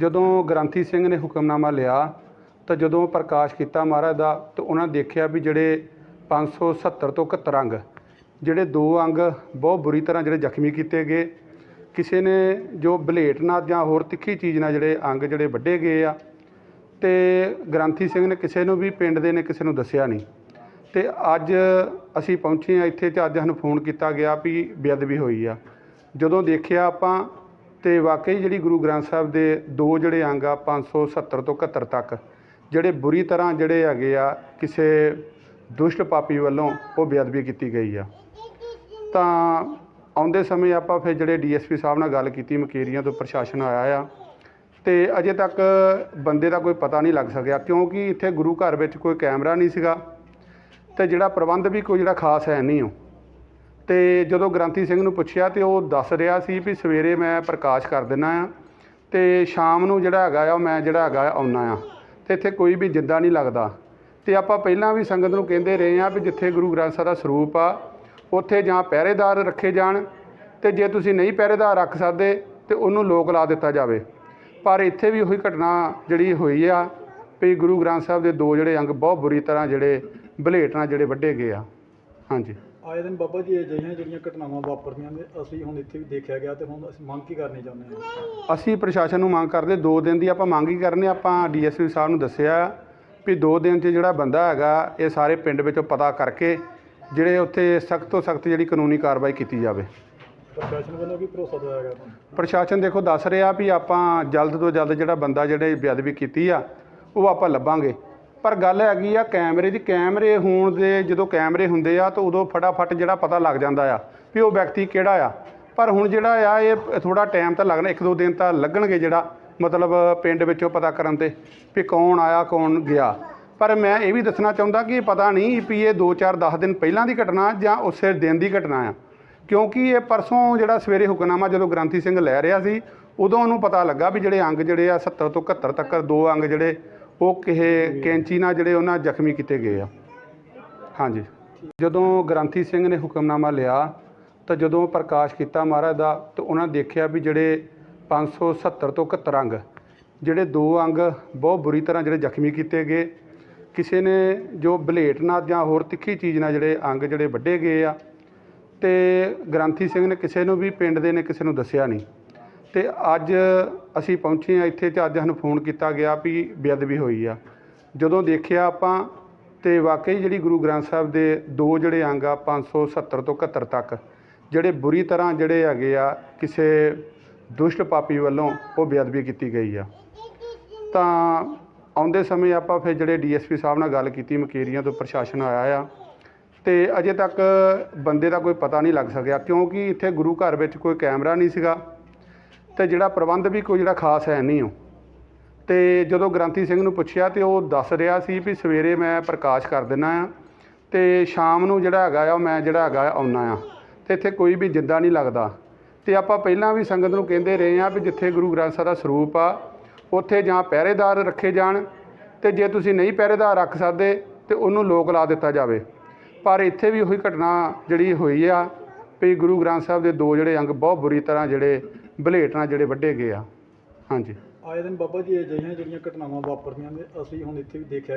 ਜਦੋਂ ਗ੍ਰੰਥੀ ਸਿੰਘ ਨੇ ਹੁਕਮਨਾਮਾ ਲਿਆ, ਤਾਂ ਜਦੋਂ ਪ੍ਰਕਾਸ਼ ਕੀਤਾ ਮਹਾਰਾਜ ਦਾ, ਤਾਂ ਉਹਨਾਂ ਦੇਖਿਆ ਵੀ ਜਿਹੜੇ 570 ਤੋਂ 71 ਅੰਗ, ਜਿਹੜੇ ਦੋ ਅੰਗ ਬਹੁਤ ਬੁਰੀ ਤਰ੍ਹਾਂ ਜਿਹੜੇ ਜ਼ਖਮੀ ਕੀਤੇ ਗਏ। ਕਿਸੇ ਨੇ ਜੋ ਬਲੇਟ ਨਾਲ ਜਾਂ ਹੋਰ ਤਿੱਖੀ ਚੀਜ਼ ਨਾਲ ਜਿਹੜੇ ਅੰਗ ਜਿਹੜੇ ਵੱਢੇ ਗਏ ਆ, ਤੇ ਗ੍ਰੰਥੀ ਸਿੰਘ ਨੇ ਕਿਸੇ ਨੂੰ ਵੀ ਪਿੰਡ ਦੇ ਨੇ ਕਿਸੇ ਨੂੰ ਦੱਸਿਆ ਨਹੀਂ। ਤੇ ਅੱਜ ਅਸੀਂ ਪਹੁੰਚੇ ਆ ਇੱਥੇ ਤੇ ਅੱਜ ਸਾਨੂੰ ਫੋਨ ਕੀਤਾ ਗਿਆ ਵੀ ਬੇਅਦਬੀ ਹੋਈ ਆ। ਜਦੋਂ ਦੇਖਿਆ ਆਪਾਂ ਤੇ ਵਾਕਈ ਜਿਹੜੀ ਗੁਰੂ ਗ੍ਰੰਥ ਸਾਹਿਬ ਦੇ ਦੋ ਜਿਹੜੇ ਅੰਗ ਆ 570 ਤੋਂ 71 ਤੱਕ, ਜਿਹੜੇ ਬੁਰੀ ਤਰ੍ਹਾਂ ਜਿਹੜੇ ਹੈਗੇ ਆ, ਕਿਸੇ ਦੁਸ਼ਟ ਪਾਪੀ ਵੱਲੋਂ ਉਹ ਬੇਅਦਬੀ ਕੀਤੀ ਗਈ ਆ। ਤਾਂ ਆਉਂਦੇ ਸਮੇਂ ਆਪਾਂ ਫਿਰ ਜਿਹੜੇ ਡੀਐਸਪੀ ਸਾਹਿਬ ਨਾਲ ਗੱਲ ਕੀਤੀ, ਮਕੇਰੀਆਂ ਤੋਂ ਪ੍ਰਸ਼ਾਸਨ ਆਇਆ ਆ, ਤੇ ਅਜੇ ਤੱਕ ਬੰਦੇ ਦਾ ਕੋਈ ਪਤਾ ਨਹੀਂ ਲੱਗ ਸਕਿਆ, ਕਿਉਂਕਿ ਇੱਥੇ ਗੁਰੂ ਘਰ ਵਿੱਚ ਕੋਈ ਕੈਮਰਾ ਨਹੀਂ ਸੀਗਾ, ਤੇ ਜਿਹੜਾ ਪ੍ਰਬੰਧ ਵੀ ਕੋਈ ਜਿਹੜਾ ਖਾਸ ਹੈ ਨਹੀਂ ਉਹ ਤੇ ਜਦੋਂ ਗ੍ਰੰਥੀ ਸਿੰਘ ਨੂੰ ਪੁੱਛਿਆ ਤੇ ਉਹ ਦੱਸ ਰਿਹਾ ਸੀ ਵੀ ਸਵੇਰੇ ਮੈਂ ਪ੍ਰਕਾਸ਼ ਕਰ ਦਿੰਨਾ ਆ ਤੇ ਸ਼ਾਮ ਨੂੰ ਜਿਹੜਾ ਹੈਗਾ ਆ ਉਹ ਮੈਂ ਜਿਹੜਾ ਹੈਗਾ ਆਉਣਾ ਆ। ਤੇ ਇੱਥੇ ਕੋਈ ਵੀ ਜਿੱਦਾਂ ਨਹੀਂ ਲੱਗਦਾ। ਤੇ ਆਪਾਂ ਪਹਿਲਾਂ ਵੀ ਸੰਗਤ ਨੂੰ ਕਹਿੰਦੇ ਰਹੇ ਆ ਵੀ ਜਿੱਥੇ ਗੁਰੂ ਗ੍ਰੰਥ ਸਾਹਿਬ ਦਾ ਸਰੂਪ ਆ, ਉੱਥੇ ਜਾਂ ਪਹਿਰੇਦਾਰ ਰੱਖੇ ਜਾਣ ਤੇ ਜੇ ਤੁਸੀਂ ਨਹੀਂ ਪਹਿਰੇਦਾਰ ਰੱਖ ਸਕਦੇ ਤੇ ਉਹਨੂੰ ਲੋਕ ਲਾ ਦਿੱਤਾ ਜਾਵੇ। ਪਰ ਇੱਥੇ ਵੀ ਉਹੀ ਘਟਨਾ ਜਿਹੜੀ ਹੋਈ ਆ ਵੀ ਗੁਰੂ ਗ੍ਰੰਥ ਸਾਹਿਬ ਦੇ ਦੋ ਜਿਹੜੇ ਅੰਗ ਬਹੁਤ ਬੁਰੀ ਤਰ੍ਹਾਂ ਜਿਹੜੇ ਬਲੇਟ ਨਾਲ ਜਿਹੜੇ ਵੱਢੇ ਗਏ ਆ। ਹਾਂਜੀ। ਆਏ ਦਿਨ ਬਾਬਾ ਜੀ ਅਜਿਹੀਆਂ ਜਿਹੜੀਆਂ ਘਟਨਾਵਾਂ ਵਾਪਰਦੀਆਂ ਨੇ ਅਸੀਂ ਹੁਣ ਇੱਥੇ ਵੀ ਦੇਖਿਆ ਗਿਆ ਤੇ ਹੁਣ ਅਸੀਂ ਮੰਗ ਕੀ ਕਰਨੀ ਚਾਹੁੰਦੇ ਹਾਂ? ਅਸੀਂ ਪ੍ਰਸ਼ਾਸਨ ਨੂੰ ਮੰਗ ਕਰਦੇ ਦੋ ਦਿਨ ਦੀ ਆਪਾਂ ਮੰਗ ਹੀ ਕਰਨੇ ਆਪਾਂ ਡੀਐਸਪੀ ਸਾਹਿਬ ਨੂੰ ਦੱਸਿਆ ਵੀ ਦੋ ਦਿਨ 'ਚ ਜਿਹੜਾ ਬੰਦਾ ਹੈਗਾ ਇਹ ਸਾਰੇ ਪਿੰਡ ਵਿੱਚੋਂ ਪਤਾ ਕਰਕੇ ਜਿਹੜੇ ਉੱਥੇ ਸਖਤ ਤੋਂ ਸਖਤ ਜਿਹੜੀ ਕਾਨੂੰਨੀ ਕਾਰਵਾਈ ਕੀਤੀ ਜਾਵੇ। ਪ੍ਰਸ਼ਾਸਨ ਵੱਲੋਂ ਕੀ ਭਰੋਸਾ ਦਵਾਇਆ ਗਿਆ ਤੁਹਾਨੂੰ? ਪ੍ਰਸ਼ਾਸਨ ਦੇਖੋ ਦੱਸ ਰਿਹਾ ਵੀ ਆਪਾਂ ਜਲਦ ਤੋਂ ਜਲਦ ਜਿਹੜਾ ਬੰਦਾ ਜਿਹੜੇ ਬੇਅਦਬੀ ਕੀਤੀ ਆ ਉਹ ਆਪਾਂ ਲੱਭਾਂਗੇ। ਪਰ ਗੱਲ ਹੈਗੀ ਆ ਕੈਮਰੇ ਦੀ, ਕੈਮਰੇ ਹੋਣ ਦੇ ਜਦੋਂ ਕੈਮਰੇ ਹੁੰਦੇ ਆ ਤਾਂ ਉਦੋਂ ਫਟਾਫਟ ਜਿਹੜਾ ਪਤਾ ਲੱਗ ਜਾਂਦਾ ਆ ਵੀ ਉਹ ਵਿਅਕਤੀ ਕਿਹੜਾ ਆ। ਪਰ ਹੁਣ ਜਿਹੜਾ ਆ ਇਹ ਥੋੜਾ ਟਾਈਮ ਤਾਂ ਲੱਗਣਾ, ਇੱਕ ਦੋ ਦਿਨ ਤਾਂ ਲੱਗਣਗੇ ਜਿਹੜਾ ਮਤਲਬ ਪਿੰਡ ਵਿੱਚੋਂ ਪਤਾ ਕਰਨ ਤੇ ਵੀ ਕੌਣ ਆਇਆ, ਕੌਣ ਗਿਆ। ਪਰ ਮੈਂ ਇਹ ਵੀ ਦੱਸਣਾ ਚਾਹੁੰਦਾ ਕਿ ਪਤਾ ਨਹੀਂ ਵੀ ਇਹ 2-4 10 ਦਿਨ ਪਹਿਲਾਂ ਦੀ ਘਟਨਾ ਜਾਂ ਉਸੇ ਦਿਨ ਦੀ ਘਟਨਾ ਆ। ਕਿਉਂਕਿ ਇਹ ਪਰਸੋਂ ਜਿਹੜਾ ਸਵੇਰੇ ਹੁਕਨਾਮਾ ਜਦੋਂ ਗ੍ਰੰਥੀ ਸਿੰਘ ਲੈ ਰਿਹਾ ਸੀ, ਉਦੋਂ ਉਹਨੂੰ ਪਤਾ ਲੱਗਾ ਵੀ ਜਿਹੜੇ ਅੰਗ ਜਿਹੜੇ ਆ 70 ਤੋਂ 71 ਤੱਕ, ਦੋ ਅੰਗ ਜਿਹੜੇ ਉਹ ਕਿਸੇ ਕੈਂਚੀ ਨਾਲ ਜਿਹੜੇ ਉਹਨਾਂ ਜ਼ਖਮੀ ਕੀਤੇ ਗਏ ਆ। ਹਾਂਜੀ। ਜਦੋਂ ਗ੍ਰੰਥੀ ਸਿੰਘ ਨੇ ਹੁਕਮਨਾਮਾ ਲਿਆ, ਤਾਂ ਜਦੋਂ ਪ੍ਰਕਾਸ਼ ਕੀਤਾ ਮਹਾਰਾਜ ਦਾ, ਤਾਂ ਉਹਨਾਂ ਦੇਖਿਆ ਵੀ ਜਿਹੜੇ 570 ਤੋਂ 71 ਅੰਗ, ਜਿਹੜੇ ਦੋ ਅੰਗ ਬਹੁਤ ਬੁਰੀ ਤਰ੍ਹਾਂ ਜਿਹੜੇ ਜ਼ਖਮੀ ਕੀਤੇ ਗਏ। ਕਿਸੇ ਨੇ ਜੋ ਬਲੇਟ ਨਾਲ ਜਾਂ ਹੋਰ ਤਿੱਖੀ ਚੀਜ਼ ਨਾਲ ਜਿਹੜੇ ਅੰਗ ਜਿਹੜੇ ਵੱਢੇ ਗਏ ਆ, ਤੇ ਗ੍ਰੰਥੀ ਸਿੰਘ ਨੇ ਕਿਸੇ ਨੂੰ ਵੀ ਪਿੰਡ ਦੇ ਨੇ ਕਿਸੇ ਨੂੰ ਦੱਸਿਆ ਨਹੀਂ। ਤੇ ਅੱਜ ਅਸੀਂ ਪਹੁੰਚੇ ਆ ਇੱਥੇ ਤੇ ਅੱਜ ਸਾਨੂੰ ਫੋਨ ਕੀਤਾ ਗਿਆ ਵੀ ਬੇਅਦਬੀ ਹੋਈ ਆ। ਜਦੋਂ ਦੇਖਿਆ ਆਪਾਂ ਤੇ ਵਾਕਈ ਜਿਹੜੀ ਗੁਰੂ ਗ੍ਰੰਥ ਸਾਹਿਬ ਦੇ ਦੋ ਜਿਹੜੇ ਅੰਗ ਆ 570 ਤੋਂ 71 ਤੱਕ, ਜਿਹੜੇ ਬੁਰੀ ਤਰ੍ਹਾਂ ਜਿਹੜੇ ਹੈਗੇ ਆ, ਕਿਸੇ ਦੁਸ਼ਟ ਪਾਪੀ ਵੱਲੋਂ ਉਹ ਬੇਅਦਬੀ ਕੀਤੀ ਗਈ ਆ। ਤਾਂ ਆਉਂਦੇ ਸਮੇਂ ਆਪਾਂ ਫਿਰ ਜਿਹੜੇ ਡੀਐਸਪੀ ਸਾਹਿਬ ਨਾਲ ਗੱਲ ਕੀਤੀ, ਮਕੇਰੀਆਂ ਤੋਂ ਪ੍ਰਸ਼ਾਸਨ ਆਇਆ ਆ, ਤੇ ਅਜੇ ਤੱਕ ਬੰਦੇ ਦਾ ਕੋਈ ਪਤਾ ਨਹੀਂ ਲੱਗ ਸਕਿਆ, ਕਿਉਂਕਿ ਇੱਥੇ ਗੁਰੂ ਘਰ ਵਿੱਚ ਕੋਈ ਕੈਮਰਾ ਨਹੀਂ ਸੀਗਾ। ਤੇ ਜਿਹੜਾ ਪ੍ਰਬੰਧ ਵੀ ਕੋਈ ਜਿਹੜਾ ਖਾਸ ਹੈ ਨਹੀਂ ਉਹ। ਤੇ ਜਦੋਂ ਗ੍ਰੰਥੀ ਸਿੰਘ ਨੂੰ ਪੁੱਛਿਆ ਤੇ ਉਹ ਦੱਸ ਰਿਹਾ ਸੀ ਵੀ ਸਵੇਰੇ ਮੈਂ ਪ੍ਰਕਾਸ਼ ਕਰ ਦਿੰਨਾ ਆ ਤੇ ਸ਼ਾਮ ਨੂੰ ਜਿਹੜਾ ਹੈਗਾ ਆ ਉਹ ਮੈਂ ਜਿਹੜਾ ਹੈਗਾ ਆਉਣਾ ਆ। ਤੇ ਇੱਥੇ ਕੋਈ ਵੀ ਜਿੱਦਾਂ ਨਹੀਂ ਲੱਗਦਾ। ਤੇ ਆਪਾਂ ਪਹਿਲਾਂ ਵੀ ਸੰਗਤ ਨੂੰ ਕਹਿੰਦੇ ਰਹੇ ਆ ਵੀ ਜਿੱਥੇ ਗੁਰੂ ਗ੍ਰੰਥ ਸਾਹਿਬ ਦਾ ਸਰੂਪ ਆ, ਉੱਥੇ ਜਾਂ ਪਹਿਰੇਦਾਰ ਰੱਖੇ ਜਾਣ ਤੇ ਜੇ ਤੁਸੀਂ ਨਹੀਂ ਪਹਿਰੇਦਾਰ ਰੱਖ ਸਕਦੇ ਤੇ ਉਹਨੂੰ ਲੋਕ ਲਾ ਦਿੱਤਾ ਜਾਵੇ। ਪਰ ਇੱਥੇ ਵੀ ਉਹੀ ਘਟਨਾ ਜਿਹੜੀ ਹੋਈ ਆ ਵੀ ਗੁਰੂ ਗ੍ਰੰਥ ਸਾਹਿਬ ਦੇ ਦੋ ਜਿਹੜੇ ਅੰਗ ਬਹੁਤ ਬੁਰੀ ਤਰ੍ਹਾਂ ਜਿਹੜੇ ਬਲੇਟ ਨਾਲ ਜਿਹੜੇ ਵੱਢੇ ਗਏ ਆ। ਹਾਂਜੀ। ਆਏ ਦਿਨ ਬਾਬਾ ਜੀ ਅਜਿਹੀਆਂ ਜਿਹੜੀਆਂ ਘਟਨਾਵਾਂ ਵਾਪਰਦੀਆਂ ਨੇ, ਅਸੀਂ ਹੁਣ ਇੱਥੇ ਵੀ ਦੇਖਿਆ